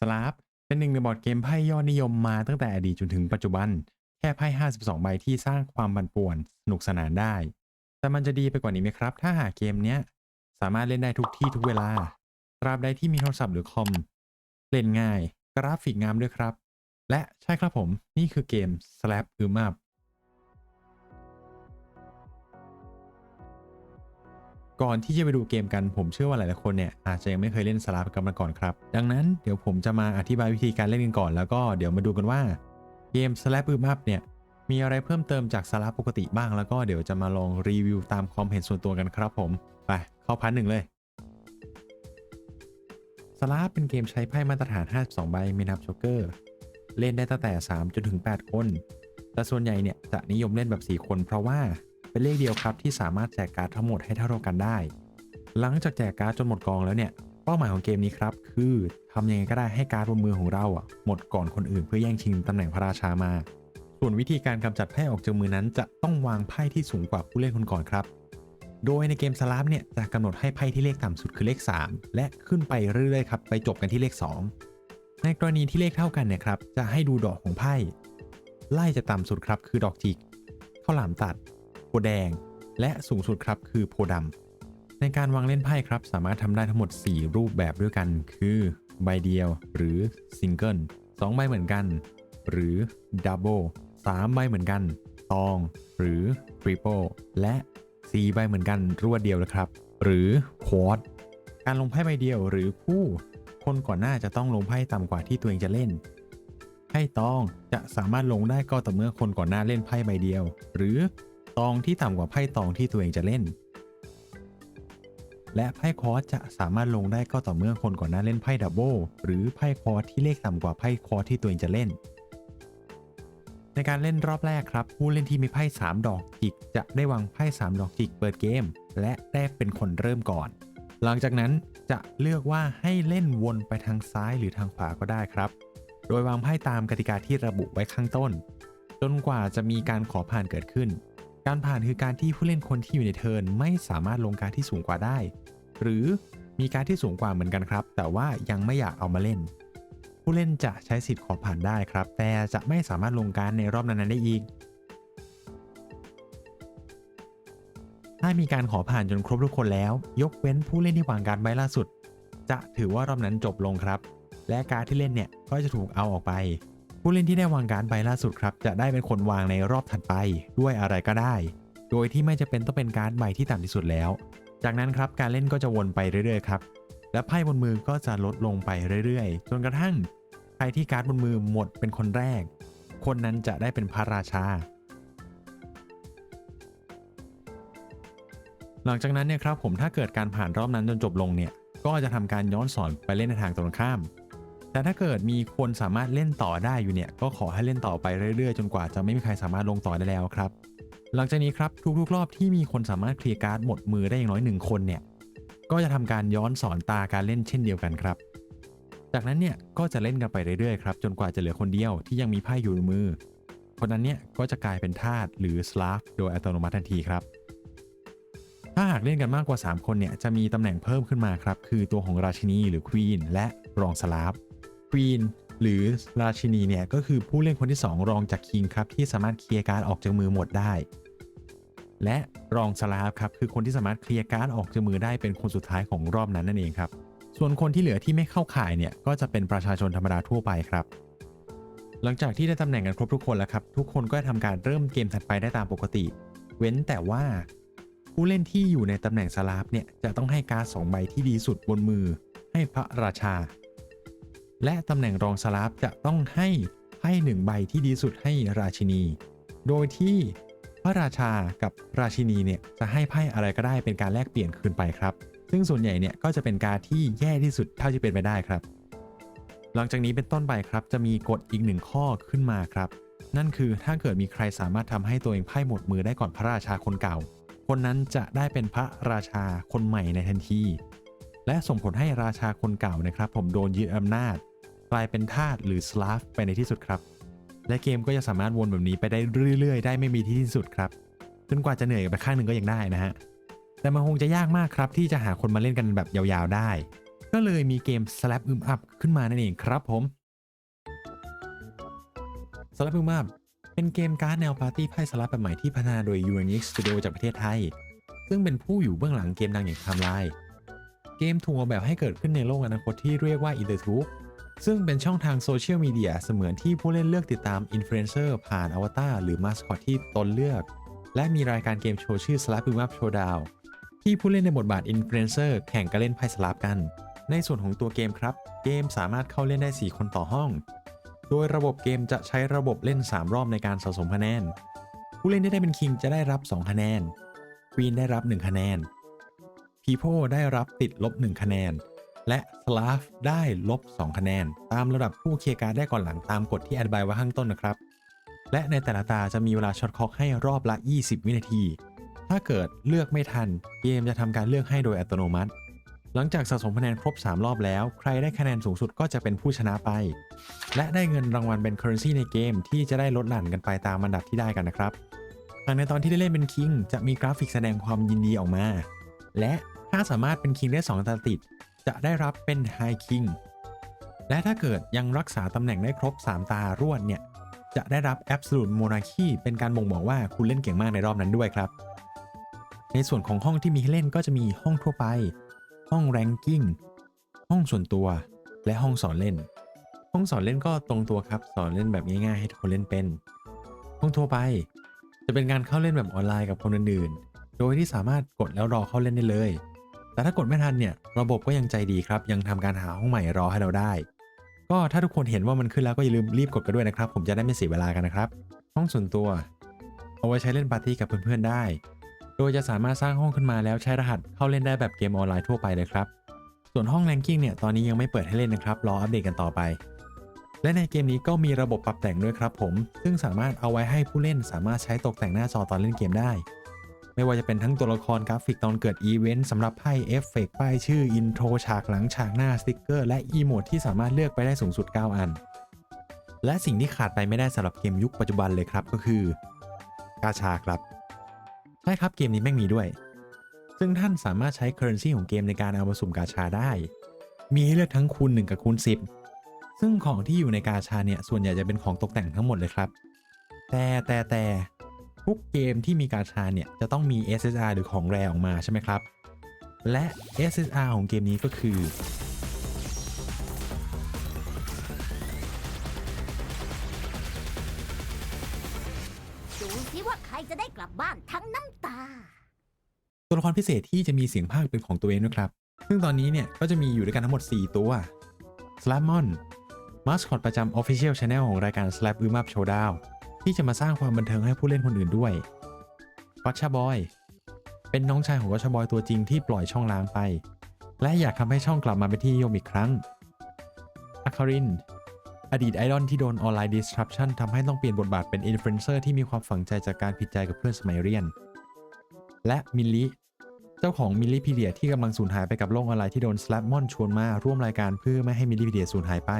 สลาฟเป็นหนึ่งในบอร์ดเกมไพ่ยอดนิยมมาตั้งแต่อดีตจนถึงปัจจุบัน แค่ไพ่ 52 ใบที่สร้างความบันป่วนสนุกสนานได้ แต่มันจะดีไปกว่านี้ไหมครับ ถ้าหากเกมเนี้ยสามารถเล่นได้ทุกที่ทุกเวลา ตราบใดที่มีโทรศัพท์หรือคอม เล่นง่าย กราฟิกงามด้วยครับ และใช่ครับผม นี่คือเกม Slap อืมอับ ก่อนที่จะไปดูเกมกันผมเชื่อว่าหลายๆคนเนี่ยอาจจะยังไม่เคยเล่นสลับกันมาก่อนครับ ดังนั้นเดี๋ยวผมจะมาอธิบายวิธีการเล่นกันก่อน แล้วก็เดี๋ยวมาดูกันว่าเกม Slap อืมอับเนี่ยมีอะไรเพิ่มเติมจากสลับปกติบ้าง แล้วก็เดี๋ยวจะมาลองรีวิวตามความเห็นส่วนตัวกันครับผมไปเข้าพันหนึ่งเลยสลาฟเป็นเกมใช้ไพ่มาตรฐาน 52 ใบไม่นับโจ๊กเกอร์ เล่นได้ตั้งแต่ 3 จนถึง 8 คน แต่ส่วนใหญ่เนี่ยจะนิยมเล่นแบบ 4 คนเพราะว่า เป็นเลขเดียวครับที่สามารถแจกการ์ดทั้งหมดให้เท่ากันได้ หลังจากแจกการ์ดจนหมดกองแล้วเนี่ยเป้าหมายของเกมนี้ครับคือทำยังไงก็ได้ให้การ์ดบนมือของเราอะหมดก่อนคนอื่นเพื่อแย่งชิงตำแหน่งพระราชามา ส่วนวิธีการกำจัดไพ่ออกจากมือนั้น จะต้องวางไพ่ที่สูงกว่าผู้เล่นคนก่อนครับ โดยในเกมสลาฟเนี่ยจะกำหนดให้ไพ่ที่เลขต่ำสุดคือเลข 3 และขึ้นไปเรื่อยๆครับไปจบกันที่เลข 2 ในกรณีที่เลขเท่ากันเนี่ยครับจะให้ดูดอกของไพ่ไล่จากต่ำสุดครับคือดอกจิกข้าวหลามตัด โพแดง และสูงสุดครับคือโพดำในการวางเล่นไพ่ครับ สามารถทำได้ทั้งหมด 4 รูปแบบด้วยกัน คือใบเดียวหรือซิงเกิล2ใบเหมือนกัน หรือดับเบิล3ใบเหมือนกัน ตอง หรือทริปเปิลและ 4 ใบเหมือนกันรวดเดียวนะครับ หรือควอตการลงไพ่ใบเดียวหรือคู่ คนก่อนหน้าจะต้องลงไพ่ต่ำกว่าที่ตัวเองจะเล่นไพ่ตองจะสามารถลงได้ก็ต่อเมื่อคนก่อนหน้าเล่นไพ่ใบเดียว หรือ ตองที่ต่ำกว่าไพ่ตองที่ตัวเองจะเล่น และไพ่คอร์สจะสามารถลงได้ก็ต่อเมื่อคนก่อนหน้าเล่นไพ่ดับเบิลหรือไพ่คอร์สที่เลขต่ำกว่าไพ่คอร์สที่ตัวเองจะเล่น ในการเล่นรอบแรกครับผู้เล่นที่มีไพ่3ดอกจิกจะได้วางไพ่3ดอกจิกเปิดเกม และได้เป็นคนเริ่มก่อน หลังจากนั้นจะเลือกว่าให้เล่นวนไปทางซ้ายหรือทางขวาก็ได้ครับ โดยวางไพ่ตามกติกาที่ระบุไว้ข้างต้น จนกว่าจะมีการขอผ่านเกิดขึ้น การผ่านคือการที่ผู้เล่นคนที่อยู่ในเทิร์นไม่สามารถลงการดที่สูงกว่าได้ หรือมีการดที่สูงกว่าเหมือนกันครับ แต่ว่ายังไม่อยากเอามาเล่น ผู้เล่นจะใช้สิทธิ์ขอผ่านได้ครับ แต่จะไม่สามารถลงการดในรอบนั้นๆได้อีก ถ้ามีการขอผ่านจนครบทุกคนแล้ว ยกเว้นผู้เล่นที่วางการดใบล่าสุด จะถือว่ารอบนั้นจบลงครับ และการดที่เล่นเนี่ยก็จะถูกเอาออกไป ผู้เล่นที่ได้วางการดใบล่าสุดครับจะได้เป็นคนวางในรอบถัดไปด้วยอะไรก็ได้ โดยที่ไม่จะเป็นต้องเป็นการดใบที่ต่ำที่สุดแล้ว จากนั้นครับการเล่นก็จะวนไปเรื่อยๆครับและไพ่บนมือก็จะลดลงไปเรื่อยๆ จนกระทั่งใครที่การ์ดบนมือหมดเป็นคนแรก คนนั้นจะได้เป็นพระราชา หลังจากนั้นเนี่ยครับผมถ้าเกิดการผ่านรอบนั้นจนจบลงเนี่ยก็จะทำการย้อนสอนไปเล่นในทางตรงข้าม แต่ถ้าเกิดมีคนสามารถเล่นต่อได้อยู่เนี่ย ก็ขอให้เล่นต่อไปเรื่อยๆ จนกว่าจะไม่มีใครสามารถลงต่อได้แล้วครับ หลังจากนี้ครับทุกๆ รอบที่มีคนสามารถเคลียร์การ์ดหมดมือได้อย่างน้อยหนึ่งคนเนี่ย ก็จะทำการย้อนสอนตาการเล่นเช่นเดียวกันครับ จากนั้นเนี่ยก็จะเล่นกันไปเรื่อยๆครับจนกว่าจะเหลือคนเดียวที่ยังมีไพ่อยู่ในมือ คนนั้นเนี่ยก็จะกลายเป็นทาสหรือสลาฟโดยอัตโนมัติทันทีครับถ้าหากเล่นกันมากกว่า 3 คนเนี่ยจะมีตำแหน่งเพิ่มขึ้นมาครับ คือตัวของราชินีหรือควีนและรองสลาฟ วีนหรือราชินีเนี่ยก็คือผู้เล่นคนที่ 2 รองจากคิงครับที่สามารถเคลียร์การ์ดออกจากมือหมดได้ และรองสลาฟครับคือคนที่สามารถเคลียร์การ์ดออกจากมือได้เป็นคนสุดท้ายของรอบนั้นนั่นเองครับ ส่วนคนที่เหลือที่ไม่เข้าข่ายเนี่ยก็จะเป็นประชาชนธรรมดาทั่วไปครับ หลังจากที่ได้ตำแหน่งกันครบทุกคนแล้วครับ ทุกคนก็จะทำการเริ่มเกมถัดไปได้ตามปกติ เว้นแต่ว่า ผู้เล่นที่อยู่ในตำแหน่งสลาฟเนี่ยจะต้องให้การ์ดสองใบที่ดีสุดบนมือ ให้พระราชา และตำแหน่งรองสลาฟจะต้องให้ให้หนึ่งใบที่ดีสุดให้ราชินี โดยที่พระราชากับราชินีเนี่ยจะให้ไพ่อะไรก็ได้เป็นการแลกเปลี่ยนคืนไปครับ ซึ่งส่วนใหญ่เนี่ยก็จะเป็นการที่แย่ที่สุดเท่าที่เป็นไปได้ครับ หลังจากนี้เป็นต้นไปครับ จะมีกฎอีกหนึ่งข้อขึ้นมาครับ นั่นคือถ้าเกิดมีใครสามารถทำให้ตัวเองไพ่หมดมือได้ก่อนพระราชาคนเก่า คนนั้นจะได้เป็นพระราชาคนใหม่ในทันที และส่งผลให้ราชาคนเก่านะครับ ผมโดนยึดอำนาจ กลายเป็นทาสหรือสลาฟไปในที่สุดครับ และเกมก็จะสามารถวนแบบนี้ไปได้เรื่อย ๆ ได้ไม่มีที่สิ้นสุดครับจนกว่าจะเหนื่อยไปข้างหนึ่งก็ยังได้นะฮะแต่มันคงจะยากมากครับ ที่จะหาคนมาเล่นกันแบบยาวๆได้ ก็เลยมีเกม Slap อึมอัพขึ้นมานั่นเองครับผม Slap อึมอัพเป็นเกมการ์ดแนวปาร์ตี้ไพ่สลับแบบใหม่ที่พัฒนาโดย Unix Studio จากประเทศไทย ซึ่งเป็นผู้อยู่เบื้องหลังเกมดังอย่างไทม์ไลน์ เกมถูกออกแบบให้เกิดขึ้นในโลกอนาคตที่เรียกว่า i n t e r t u b e ซึ่งเป็นช่องทางโซเชียลมีเดียเสมือนที่ผู้เล่นเลือกติดตามอินฟลูเอนเซอร์ผ่านอวตารหรือมาสคอตที่ตนเลือก และมีรายการเกมโชว์ชื่อ Slap อึมอัพ Showdown ที่ผู้เล่นในบทบาทอินฟลูเอนเซอร์แข่งกันเล่นไพ่สลับกัน ในส่วนของตัวเกมครับ เกมสามารถเข้าเล่นได้ 4 คนต่อห้อง โดยระบบเกมจะใช้ระบบเล่น 3 รอบในการสะสมคะแนน ผู้เล่นที่ได้เป็นคิงจะได้รับ 2 คะแนนควีนได้รับ 1 คะแนน พีโพได้รับติดลบ 1 คะแนน และสลาฟได้ลบ 2 คะแนน ตามระดับผู้เคลียร์การได้ก่อนหลังตามกฎที่อธิบายไว้ข้างต้นนะครับ และในแต่ละตาจะมีเวลาช็อตค็อกให้รอบละ 20 วินาที ถ้าเกิดเลือกไม่ทัน เกมจะทำการเลือกให้โดยอัตโนมัติ หลังจากสะสมคะแนนครบ 3 รอบแล้ว ใครได้คะแนนสูงสุดก็จะเป็นผู้ชนะไป และได้เงินรางวัลเป็น currency ในเกมที่จะได้ลดหลั่นกันไปตามอันดับที่ได้กันนะครับหากในตอนที่ได้เล่นเป็นคิงจะมีกราฟิกแสดงความยินดีออกมา และ ถ้าสามารถเป็นคิงได้2ตาติด จะได้รับเป็นไฮคิง และถ้าเกิดยังรักษาตำแหน่งได้ครบ 3 ตารวดเนี่ย จะได้รับ Absolute Monarchy เป็นการบ่งบอกว่าคุณเล่นเก่งมากในรอบนั้นด้วยครับ ในส่วนของห้องที่มีให้เล่นก็จะมีห้องทั่วไป ห้องแรงกิ้ง ห้องส่วนตัว และห้องสอนเล่น ห้องสอนเล่นก็ตรงตัวครับ สอนเล่นแบบง่ายๆ ให้ทุกคนเล่นเป็น ห้องทั่วไป จะเป็นการเข้าเล่นแบบออนไลน์กับคนอื่นๆโดยที่สามารถกดแล้วรอเข้าเล่นได้เลย แต่ถ้ากดไม่ทันเนี่ยระบบก็ยังใจดีครับ ยังทำการหาห้องใหม่รอให้เราได้ ก็ถ้าทุกคนเห็นว่ามันขึ้นแล้วก็อย่าลืมรีบกดกันด้วยนะครับ ผมจะได้ไม่เสียเวลากันนะครับ ห้องส่วนตัว เอาไว้ใช้เล่นปาร์ตี้กับเพื่อนๆได้ โดยจะสามารถสร้างห้องขึ้นมาแล้วใช้รหัสเข้าเล่นได้แบบเกมออนไลน์ทั่วไปเลยครับ ส่วนห้องแรงกิ้งเนี่ยตอนนี้ยังไม่เปิดให้เล่นนะครับรออัปเดตกันต่อไป และในเกมนี้ก็มีระบบปรับแต่งด้วยครับผม ซึ่งสามารถเอาไว้ให้ผู้เล่นสามารถใช้ตกแต่งหน้าจอตอนเล่นเกมได้ ไม่ว่าจะเป็นทั้งตัวละครกราฟิกตอนเกิดอีเวนต์สำหรับไพ่เอฟเฟกต์ป้ายชื่ออินโทรฉากหลังฉากหน้าสติกเกอร์และอีโมดที่สามารถเลือกไปได้สูงสุด 9 อัน และสิ่งที่ขาดไปไม่ได้สำหรับเกมยุคปัจจุบันเลยครับก็คือกาชาครับ ใช่ครับเกมนี้แม่งมีด้วย ซึ่งท่านสามารถใช้ currency ของเกมในการเอามาสุ่มกาชาได้ มีให้เลือกทั้งคูณ1กับคูณ10 ซึ่งของที่อยู่ในกาชาเนี่ยส่วนใหญ่จะเป็นของตกแต่งทั้งหมดเลยครับ แต่แต่แต่ ทุกเกมที่มีกาชาเนี่ยจะต้องมี SSR หรือของแรออกมาใช่ไหมครับ และ SSR ของเกมนี้ก็คือ ดูสิว่าใครจะได้กลับบ้านทั้งน้ำตา ตัวละครพิเศษที่จะมีเสียงภาคเป็นของตัวเองด้วยครับ ซึ่งตอนนี้เนี่ยก็จะมีอยู่ด้วยกันทั้งหมด 4 ตัว s l a m o n มาสคอตประจำ Official Channel ของรายการ Slap u m Up Showdown ที่จะมาสร้างความบันเทิงให้ผู้เล่นคนอื่นด้วย g o t c h a Boy เป็นน้องชายของ g o t c h a Boy ตัวจริงที่ปล่อยช่องล้างไป และอยากทำให้ช่องกลับมาเป็นที่นิยมอีกครั้งอาคาริน อดีตไอดอลที่โดนออนไลน์ disruption ทำให้ต้องเปลี่ยนบทบาทเป็นอินฟลูเอนเซอร์ที่มีความฝังใจจากการผิดใจกับเพื่อนสมัยเรียน และมิลลิเจ้าของมิลลิพีเดียที่กำลังสูญหายไปกับโลกออนไลน์ที่โดน Slapmon ชวนมาร่วมรายการเพื่อไม่ให้มิลลิพีเดียสูญหายไป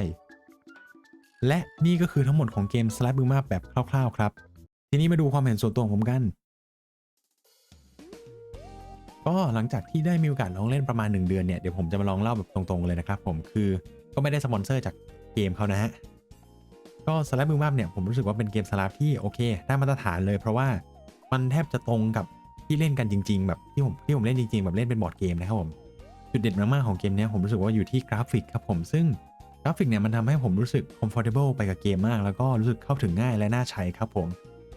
และนี่ก็คือทั้งหมดของเกม Slap b o o m a แบบคร่าวๆ ครับ ทีนี้มาดูความเห็นส่วนตัวของผมกัน ก็หลังจากที่ได้มีโอกาสลองเล่นประมาณ 1 เดือนเนี่ย เดี๋ยวผมจะมาลองเล่าแบบตรงๆเลยนะครับผมคือก็ไม่ได้สปอนเซอร์จากเกมเขานะฮะ ก็ Slap b o o m a เนี่ยผมรู้สึกว่าเป็นเกมสลับที่โอเคได้มาตรฐานเลยเพราะว่ามันแทบจะตรงกับที่เล่นกันจริง ๆ แบบที่ผมที่ผมเล่นจริงๆแบบเล่นเป็นบอร์ดเกมนะครับผมจุดเด่นมากๆของเกมนี้ผมรู้สึกว่าอยู่ที่กราฟิกครับผมซึ่ง ราฟิกเนี่ยมันทำให้ผมรู้สึก comfortable ไปกับเกมมาก แล้วก็รู้สึกเข้าถึงง่ายและน่าใช้ครับผม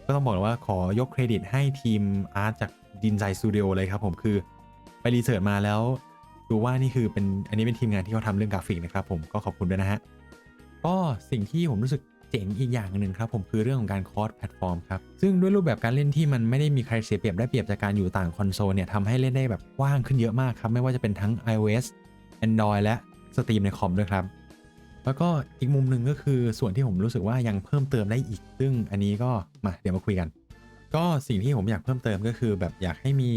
ก็ต้องบอกเลยว่าขอยกเครดิตให้ทีมอาร์ตจากดินไซสตูดิโอเลยครับผมคือไปรีเสิร์ชมาแล้วดูว่านี่คือเป็นอันนี้เป็นทีมงานที่เขาทำเรื่องกราฟิกนะครับผมก็ขอบคุณด้วยนะฮะก็สิ่งที่ผมรู้สึกเจ๋งอีกอย่างหนึ่งครับผมคือเรื่องของการคอร์สแพลตฟอร์มครับซึ่งด้วยรูปแบบการเล่นที่มันไม่ได้มีใครเสียเปรียบได้เปรียบจากการอยู่ต่างคอนโซลเนี่ยทำให้เล่นได้แบบกว้างขึ้นเยอะมากครับไม่ว่าจะเป็นทั้ง iOS Android และสตรีมในคอมด้วยครับ แล้วก็อีกมุมหนึ่งก็คือส่วนที่ผมรู้สึกว่ายังเพิ่มเติมได้อีก ซึ่งอันนี้ก็มาเดี๋ยวมาคุยกัน ก็สิ่งที่ผมอยากเพิ่มเติมก็คือ แบบอยากให้มี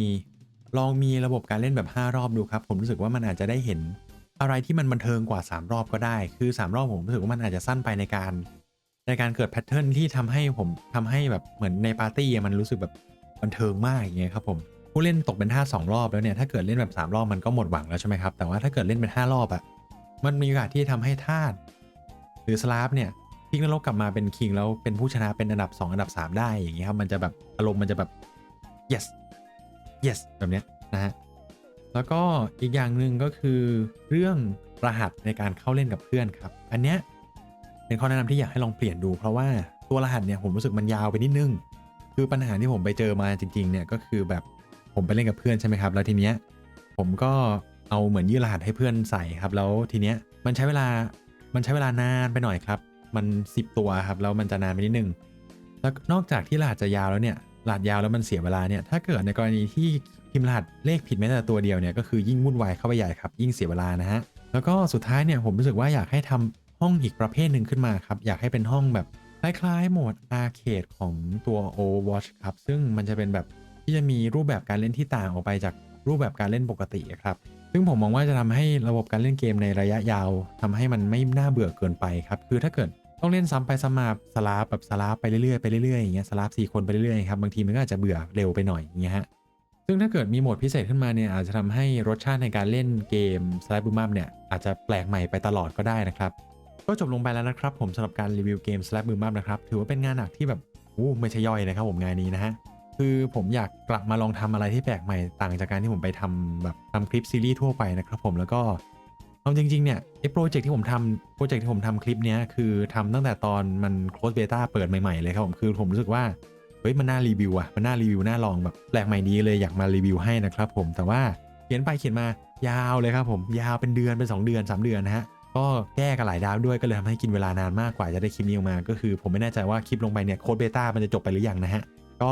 ลองมีระบบการเล่นแบบ 5 รอบดูครับ ผมรู้สึกว่ามันอาจจะได้เห็นอะไรที่มันบันเทิงกว่า 3 รอบก็ได้ คือ 3 รอบผมรู้สึกว่ามันอาจจะสั้นไปในการ ในการเกิดแพทเทิร์นที่ทำให้ผมทำให้แบบเหมือนในปาร์ตี้มันรู้สึกแบบบันเทิงมากอย่างเงี้ยครับผมผู้เล่นตกเป็นท่าสองรอบแล้วเนี่ยถ้าเกิดเล่นแบบ 3 รอบมันก็หมดหวังแล้วใช่ไหมครับแต่ว่าถ้าเกิดเล่นเป็น5รอบอะ มันมีโอกาสที่จะทำให้ธาตุหรือสลาฟเนี่ยพลิกนรกกลับมาเป็นคิงแล้วเป็นผู้ชนะเป็นอันดับ 2 อันดับ 3 ได้อย่างเงี้ยครับมันจะแบบอารมณ์มันจะแบบ yes yes แบบเนี้ยนะฮะแล้วก็อีกอย่างหนึ่งก็คือเรื่องรหัสในการเข้าเล่นกับเพื่อนครับ อันเนี้ยเป็นข้อแนะนำที่อยากให้ลองเปลี่ยนดู เพราะว่าตัวรหัสเนี่ยผมรู้สึกมันยาวไปนิดนึง คือปัญหาที่ผมไปเจอมาจริงๆเนี่ยก็คือแบบผมไปเล่นกับเพื่อนใช่ไหมครับ แล้วทีเนี้ยผมก็ เอาเหมือนยื่นรหัสให้เพื่อนใส่ครับ แล้วทีเนี้ยมันใช้เวลา มันใช้เวลานานไปหน่อยครับ มัน 10 ตัวครับ แล้วมันจะนานไปนิดนึง แล้วนอกจากที่รหัสจะยาวแล้วเนี่ยรหัสยาวแล้วมันเสียเวลาเนี่ย ถ้าเกิดในกรณีที่พิมพ์รหัสเลขผิดแม้แต่ตัวเดียวเนี่ย ก็คือยิ่งวุ่นวายเข้าไปใหญ่ครับ ยิ่งเสียเวลานะฮะ แล้วก็สุดท้ายเนี่ยผมรู้สึกว่าอยากให้ทำห้องอีกประเภทหนึ่งขึ้นมาครับ อยากให้เป็นห้องแบบคล้ายๆโหมดอาร์เคดของตัว Overwatch ครับ ซึ่งมันจะเป็นแบบที่จะมีรูปแบบการเล่นที่ต่างออกไปจากรูปแบบการเล่นปกติครับ ซึ่งผมมองว่าจะทำให้ระบบการเล่นเกมในระยะยาวทำให้มันไม่น่าเบื่อเกินไปครับ คือถ้าเกิดต้องเล่นซ้ำไปซ้ำมาสลาฟแบบสลาฟไปเรื่อยๆไปเรื่อยๆอย่างเงี้ยสลาฟสี่คนไปเรื่อยๆครับบางทีมันก็อาจจะเบื่อเร็วไปหน่อยอย่างเงี้ยฮะซึ่งถ้าเกิดมีโหมดพิเศษขึ้นมาเนี่ยอาจจะทำให้รสชาติในการเล่นเกมสไลด์บูมัมเนี่ยอาจจะแปลกใหม่ไปตลอดก็ได้นะครับก็จบลงไปแล้วนะครับผมสำหรับการรีวิวเกม Slap มือมัมนะครับถือว่าเป็นงานหนักที่แบบอู้ไม่ใช่ย่อยนะครับผมงานนี้นะฮะ คือผมอยากกลับมาลองทำอะไรที่แปลกใหม่ต่างจากการที่ผมไปทำแบบทำคลิปซีรีส์ทั่วไปนะครับผมแล้วก็เอาจริง ๆ เนี่ยไอ้โปรเจกต์ที่ผมทำโปรเจกต์ที่ผมทำคลิปเนี้ยคือทำตั้งแต่ตอนมัน close beta เปิดใหม่ ๆ เลยครับผมคือผมรู้สึกว่าเฮ้ยมันน่ารีวิวอะมันน่ารีวิวน่าลองแบบแปลกใหม่ดีเลยอยากมารีวิวให้นะครับผมแต่ว่าเขียนไปเขียนมายาวเลยครับผมยาวเป็นเดือนเป็นสองเดือนสามเดือนนะฮะก็แก้กันหลายดาวด้วยก็เลยทำให้กินเวลานานมากกว่าจะได้คลิปนี้ออกมา ก็คือผมไม่แน่ใจว่าคลิปลงไปเนี่ยโค้ดเบต้ามันจะจบไปหรือยังนะฮะก็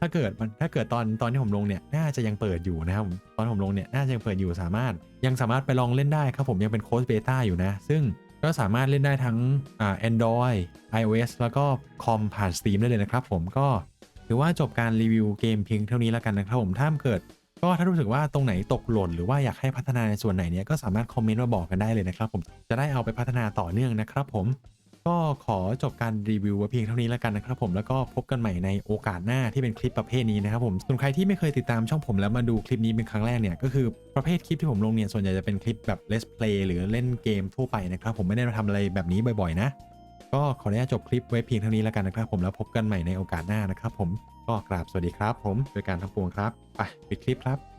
ถ้าเกิดมันถ้าเกิดตอนตอนที่ผมลงเนี่ยน่าจะยังเปิดอยู่นะครับผมตอนผมลงเนี่ยน่าจะยังเปิดอยู่สามารถยังสามารถไปลองเล่นได้ครับผมยังเป็นโค้ดเบต้าอยู่นะ ซึ่งก็สามารถเล่นได้ทั้งอ่า Android iOS แล้วก็คอมผ่าน Steam ได้เลยนะครับผมก็ถือว่าจบการรีวิวเกมเพียงเท่านี้แล้วกันนะครับผมถ้าเกิด ก็ถ้ารู้สึกว่าตรงไหนตกหล่นหรือว่าอยากให้พัฒนาในส่วนไหนเนี่ยก็สามารถคอมเมนต์มาบอกกันได้เลยนะครับผมจะได้เอาไปพัฒนาต่อเนื่องนะครับผม ก็ขอจบการรีวิวไว้เพียงเท่านี้แล้วกันนะครับผมแล้วก็พบกันใหม่ในโอกาสหน้าที่เป็นคลิปประเภทนี้นะครับผมส่วนใครที่ไม่เคยติดตามช่องผมแล้วมาดูคลิปนี้เป็นครั้งแรกเนี่ยก็คือประเภทคลิปที่ผมลงเนี่ยส่วนใหญ่จะเป็นคลิปแบบ let's play หรือเล่นเกมทั่วไปนะครับผมไม่ได้มาทำอะไรแบบนี้บ่อยๆนะก็ขออนุญาตจบคลิปไว้เพียงเท่านี้แล้วกันนะครับผมแล้วพบกันใหม่ในโอกาสหน้านะครับผมก็กราบสวัสดีครับผมโดยการทั้งปวงครับไปปิดคลิปครับ